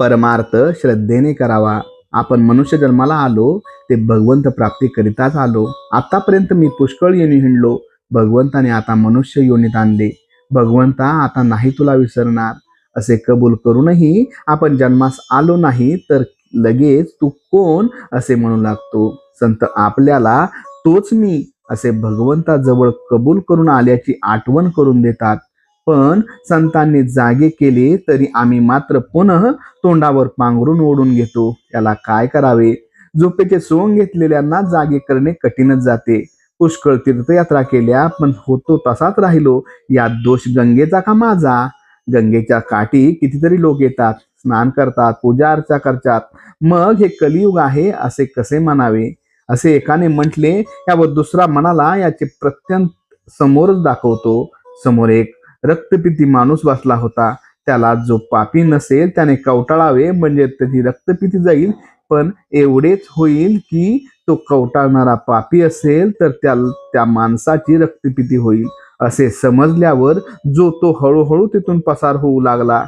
परमार्थ श्रद्धेने करावा. आपण मनुष्य जन्माला आलो ते भगवंत प्राप्तीकरिताच आलो. आतापर्यंत मी पुष्कळ येणी हिंडलो. भगवंताने आता मनुष्य योनीत आणले. भगवंता आता नाही तुला विसरणार. असे कबूल करूनही आपण जन्मास आलो नाही तर लगेच तू कोण असे म्हणू लागतो? संत आपल्याला तोच मी असे भगवंताजवळ कबूल करून आल्याची आठवण करून देतात. पण संतांनी जागे केले तरी आम्ही मात्र पुनः तोंडावर पांघरून ओढून घेतो. याला काय करावे? झोपेचे सोंग घेतलेल्यांना जागे करणे कठीणच जाते. पुष्कळ तीर्थयात्रा केल्या पण होतो तसाच राहिलो. यात दोष गंगेचा का माझा? गंगेच्या काठी कितीतरी लोक येतात स्नान करतात पूजा अर्चा करतात. मग हे कलियुग आहे असे कसे म्हणावे? असे एकाने म्हटले यावर दुसरा म्हणाला याचे प्रत्यंत समोरच दाखवतो. समोर एक रक्तपिती माणूस बसला होता. त्याला जो पापी नसेल त्याने कवटाळावे म्हणजे त्याची रक्तपिती जाईल. पण एवढेच होईल की तो कवटाळणारा पापी असेल तर त्या त्या माणसाची रक्तपिती होईल. असे समजल्यावर जो तो हळूहळू तिथून पसार होऊ लागला.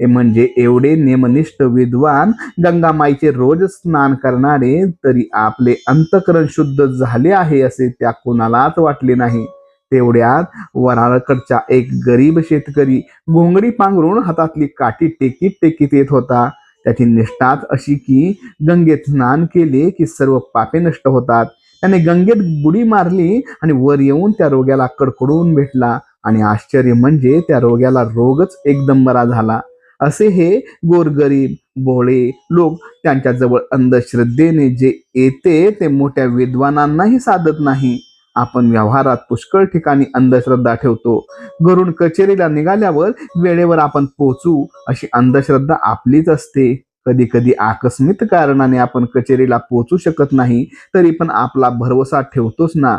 म्हणजे एवढे नेमनिष्ठ विद्वान गंगामाईचे रोज स्नान करणारे तरी आपले अंतकरण शुद्ध झाले आहे असे त्या कोणालाच वाटले नाही. तेवढ्यात वराळकडचा एक गरीब शेतकरी घोंगडी पांघरून हातातली काठी टेकीत टेकीत येत होता. त्याची निष्ठाच अशी की गंगेत स्नान केले की सर्व पापे नष्ट होतात. त्याने गंगेत बुडी मारली आणि वर येऊन त्या रोग्याला कडकडून भेटला आणि आश्चर्य म्हणजे त्या रोग्याला रोगच एकदम बरा झाला. असे हे गोरगरीब भोळे लोक त्यांच्याजवळ अंधश्रद्धेने जे येते ते मोठ्या विद्वानांनाही साधत नाही. आपण व्यवहारात पुष्कळ ठिकाणी अंधश्रद्धा ठेवतो. घरून कचेरीला निघाल्यावर वेळेवर आपण पोचू अशी अंधश्रद्धा आपलीच असते. कधी कधी आकस्मित कारणाने आपण कचेरीला पोचू शकत नाही तरी पण आपला भरवसा ठेवतोच ना.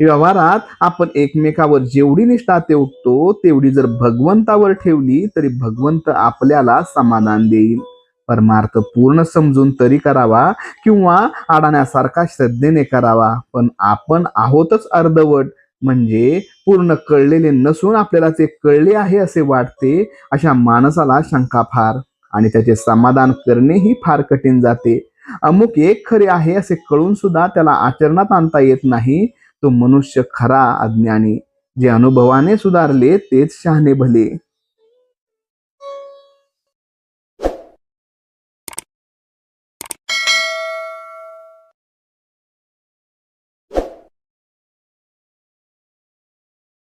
व्यवहारात आपण एकमेकावर जेवढी निष्ठा ठेवतो तेवढी जर भगवंतावर ठेवली तरी भगवंत आपल्याला समाधान देईल. परमार्थ पूर्ण समजून तरी करावा किंवा अडाण्यासारखा श्रद्धेने करावा. पण आपण आहोतच अर्धवट. म्हणजे पूर्ण कळलेले नसून आपल्याला ते कळले आहे असे वाटते अशा माणसाला शंका फार. आणि त्याचे समाधान करणेही फार कठीण जाते. अमुक एक खरे आहे असे कळून सुद्धा त्याला आचरणात आणता येत नाही. तो मनुष्य खरा अज्ञानी. जे अनुभवाने सुधारले तेच शहाणे भले.